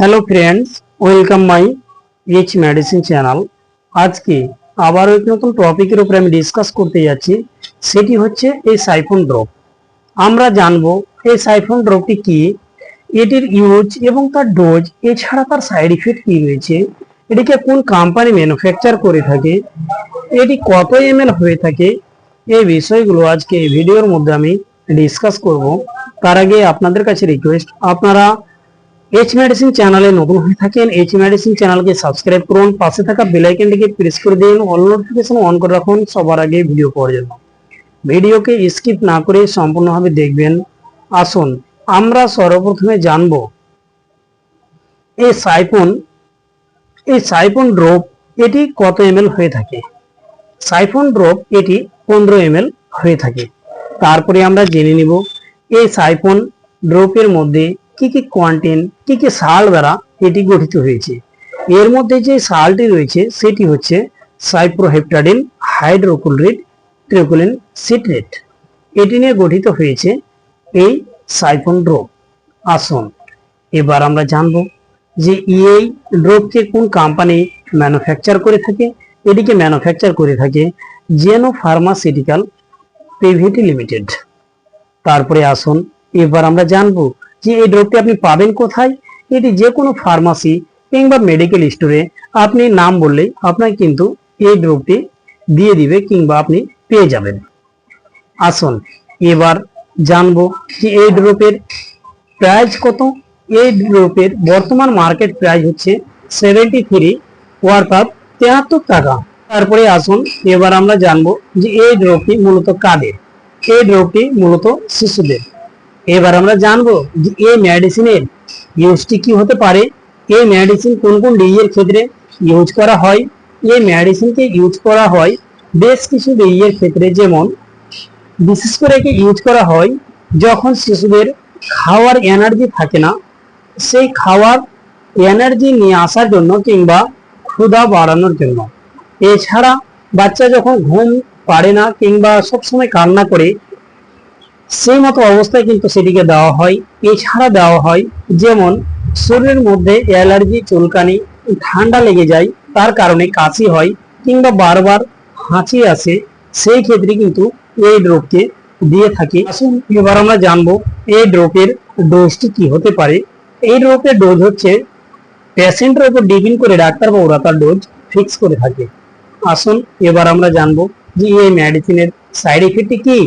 Hello friends welcome my H medicine channel আজকে আবারও এক নতুন টপিকের উপরে আমি ডিসকাস করতে যাচ্ছি, সেটি হচ্ছে এই সাইফোন ড্রপ আমরা জানব এই সাইফোন ড্রপটি কি, এটির ইউজ এবং তার ডোজ এছাড়া তার সাইড ইফেক্ট কি রয়েছে, এটিকে কোন কোম্পানি ম্যানুফ্যাকচার করে থাকে, এটি কত এম হয়ে থাকে, এই বিষয়গুলো আজকে এই ভিডিওর মধ্যে আমি ডিসকাস করব। তার আগে আপনাদের কাছে রিকোয়েস্ট আপনারা এইচ মেডিসিন চ্যানেলে নতুন হয়ে থাকেন এইচ মেডিসিন চ্যানেলকে সাবস্ক্রাইব করুন, পাশে থাকা বেল আইকনটিকে প্রেস করে দিন অল নোটিফিকেশন অন করে রাখুন, সবার আগে ভিডিও পাওয়ার জন্য। ভিডিওকে স্কিপ না করে সম্পূর্ণভাবে দেখবেন। আসুন, আমরা সর্বপ্রথমে জানব, এই সাইফোন এই সাইফোন ড্রপ এটি কত এম হয়ে থাকে? সাইফোন ড্রপ এটি পনেরো এম হয়ে থাকে। তারপরে আমরা জেনে নিব, এই সাইফোন ড্রপের মধ্যে কি কি কোয়ান্টিন কি কি সাল দ্বারা এটি গঠিত হয়েছে। এর মধ্যে যে সালটি রয়েছে, সেটি হচ্ছে সাইপ্রোহেপটাডিন হাইড্রোকুলরিড ট্রিকুলিন সিট্রেট এটি নিয়ে গঠিত হয়েছে এই সাইফোন ড্রপ আসুন, এবার আমরা জানব যে এই ড্রপকে কোন কোম্পানি ম্যানুফ্যাকচার করে থাকে। এটিকে ম্যানুফ্যাকচার করে থাকে জেনো ফার্মাসিউটিক্যাল প্রিভিটি লিমিটেড তারপরে আসুন, এবার আমরা জানব যে এই ড্রপটি আপনি পাবেন কোথায়, এটি যে কোনো ফার্মাসি কিংবা মেডিকেল স্টোরে আপনি নাম বললেই আপনাকে কিন্তু এই ড্রপটি দিয়ে দিবে কিংবা আপনি পেয়ে যাবেন। আসুন, এবার জানব যে এই ড্রপের প্রাইস কত। এই ড্রপের বর্তমান মার্কেট প্রাইস হচ্ছে সেভেন্টি থ্রি অর্থাৎ তেহাত্তর টাকা। তারপরে আসুন, এবার আমরা জানব যে এই ড্রপটি মূলত কাদের। এই ড্রপটি মূলত শিশুদের। এবার আমরা জানব যে এই মেডিসিনের ইউজটি কি হতে পারে, এই মেডিসিন কোন কোন ডিজিজের ক্ষেত্রে ইউজ করা হয়, এই মেডিসিনকে ইউজ করা হয় বেশ কিছু ডিজিজের ক্ষেত্রে যেমন, বিশেষ করে একে ইউজ করা হয় যখন শিশুদের খাওয়ার এনার্জি থাকে না, সেই খাওয়ার এনার্জি নিয়ে আসার জন্য কিংবা ক্ষুধা বাড়ানোর জন্য। এছাড়া বাচ্চা যখন ঘুম পারে না কিংবা সবসময় কান্না করে সেই মতো অবস্থায় কিন্তু সেটিকে দেওয়া হয়। এছাড়া দেওয়া হয়, যেমন শরীরের মধ্যে অ্যালার্জি, চুলকানি, ঠান্ডা লেগে যায়, তার কারণে কাশি হয় কিংবা বারবার হাঁচি আসে, সেই ক্ষেত্রে কিন্তু এই ড্রপকে দিয়ে থাকি। আসুন, এবার আমরা জানব এই ড্রপের ডোজটি কি হতে পারে। এই ড্রপের ডোজ হচ্ছে পেশেন্টের উপর ডিপেন্ড করে ডাক্তারবাবুরা তার ডোজ ফিক্স করে থাকে। আসুন, এবার আমরা জানব যে এই মেডিসিনের সাইড ইফেক্ট কি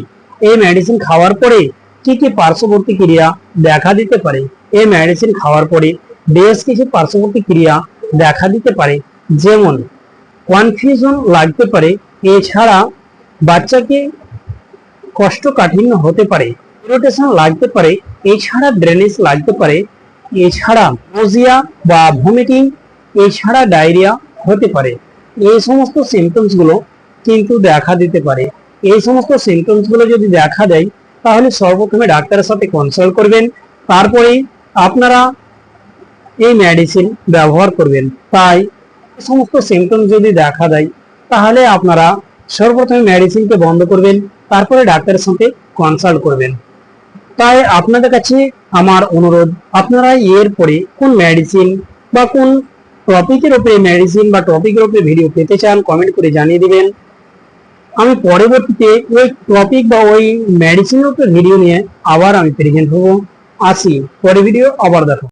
এই মেডিসিন খাওয়ার পরে কি কি পার্শ্ববর্তী ক্রিয়া দেখা দিতে পারে? এই মেডিসিন খাওয়ার পরে বেশ কিছু পার্শ্ববর্তী ক্রিয়া দেখা দিতে পারে। যেমন কনফিউশন লাগতে পারে। এছাড়া বাচ্চাকে কষ্টকাঠিন্য হতে পারে। ইরিটেশন লাগতে পারে। এছাড়া ড্রেনেজ লাগতে পারে। এছাড়া নোজিয়া বা ভমিটিং এছাড়া ডায়রিয়া হতে পারে। এই সমস্ত সিমটমসগুলো কিন্তু দেখা দিতে পারে। এই সমস্ত সিমটমসগুলো যদি দেখা দেয়, তাহলে সর্বপ্রথমে ডাক্তারের সাথে কনসাল্ট করবেন। তারপরে আপনারা এই মেডিসিন ব্যবহার করবেন। তাই সমস্ত সিমটমস যদি দেখা দেয়, তাহলে আপনারা সর্বপ্রথমে মেডিসিনকে বন্ধ করবেন, তারপরে ডাক্তারের সাথে কনসাল্ট করবেন। তাই আপনাদের কাছে আমার অনুরোধ, আপনারা এর পরে কোন মেডিসিন বা কোন টপিকের উপরে মেডিসিন বা টপিকের উপরে ভিডিও পেতে চান কমেন্ট করে জানিয়ে দিবেন। আমি পরবর্তীতে ওই টপিক বা ওই মেডিসিনের তো ভিডিও নিয়ে আবার আমি প্রেজেন্ট হব। আসি। পরে ভিডিও আবার দেখো